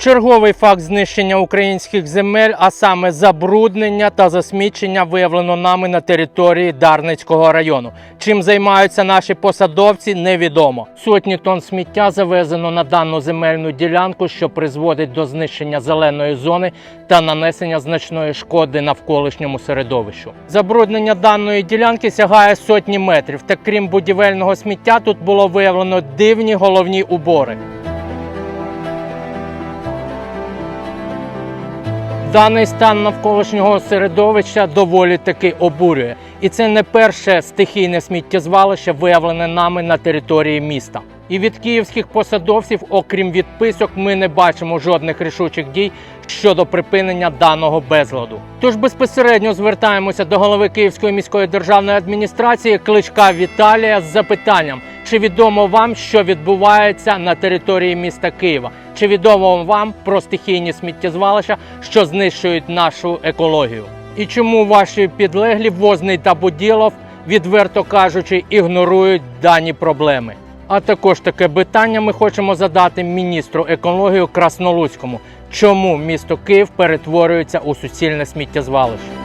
Черговий факт знищення українських земель, а саме забруднення та засмічення, виявлено нами на території Дарницького району. Чим займаються наші посадовці, невідомо. Сотні тонн сміття завезено на дану земельну ділянку, що призводить до знищення зеленої зони та нанесення значної шкоди навколишньому середовищу. Забруднення даної ділянки сягає сотні метрів. Та крім будівельного сміття, тут було виявлено дивні головні убори. Даний стан навколишнього середовища доволі таки обурює, і це не перше стихійне сміттєзвалище, виявлене нами на території міста. І від київських посадовців, окрім відписок, ми не бачимо жодних рішучих дій щодо припинення даного безладу. Тож безпосередньо звертаємося до голови Київської міської державної адміністрації Кличка Віталія з запитанням: чи відомо вам, що відбувається на території міста Києва? Чи відомо вам про стихійні сміттєзвалища, що знищують нашу екологію? І чому ваші підлеглі Возний та Буділов, відверто кажучи, ігнорують дані проблеми? А також таке питання ми хочемо задати міністру екології Краснолуцькому. Чому місто Київ перетворюється у суцільне сміттєзвалище?